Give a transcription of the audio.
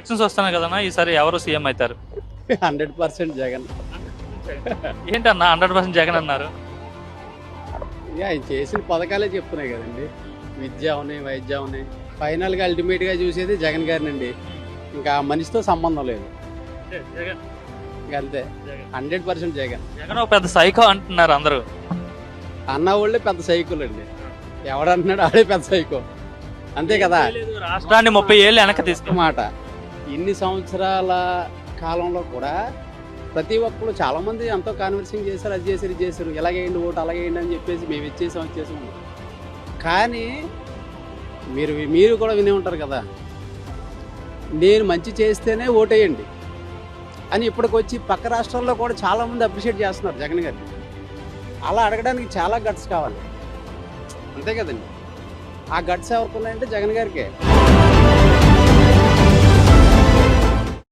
Elections వస్తున్నాయి కదన్నా ఈసారి ఎవరు సీఎం అవుతారు? Hundred percent Jagan. ఏంటన్నా హండ్రెడ్ పర్సెంట్ జగన్ అన్నారు? ఇక ఆయన చేసిన పథకాలే చెప్తున్నాయి కదండి. విద్య అవని వైద్యం అవని ఫైనల్గా అల్టిమేట్గా చూసేది జగన్ గారినండి. ఇంకా ఆ మనిషితో సంబంధం లేదు. జగన్. ఇంక అంతే. Hundred percent Jagan. జగన్ ఒక పెద్ద సైకో అంటున్నారు అందరూ. అన్న వాళ్ళే పెద్ద సైకిల్ అండి ఎవడంటున్నాడు ఆడే పెద్ద సైకో. అంతే కదా. రాష్ట్రాన్ని ముప్పై ఏళ్ళు వెనక్కి తీసుకు మాట. ఇన్ని సంవత్సరాల కాలంలో కూడా ప్రతి ఒక్కరు చాలామంది ఎంతో కాన్వర్సింగ్ చేశారు అది చేశారు ఇది చేశారు. ఇలాగేయండి ఓటు అలాగేయండి అని చెప్పేసి మేము ఇచ్చేసాం ఇచ్చేసాం కానీ మీరు మీరు కూడా వినే ఉంటారు కదా నేను మంచి చేస్తేనే ఓటేయండి అని ఇప్పటికొచ్చి పక్క రాష్ట్రాల్లో కూడా చాలామంది అప్రిషియేట్ చేస్తున్నారు జగన్ గారిని. అలా అడగడానికి చాలా గట్స్ కావాలి. అంతే కదండి. ఆ గట్స్ ఎవరికి ఉన్నాయంటే జగన్ గారికే.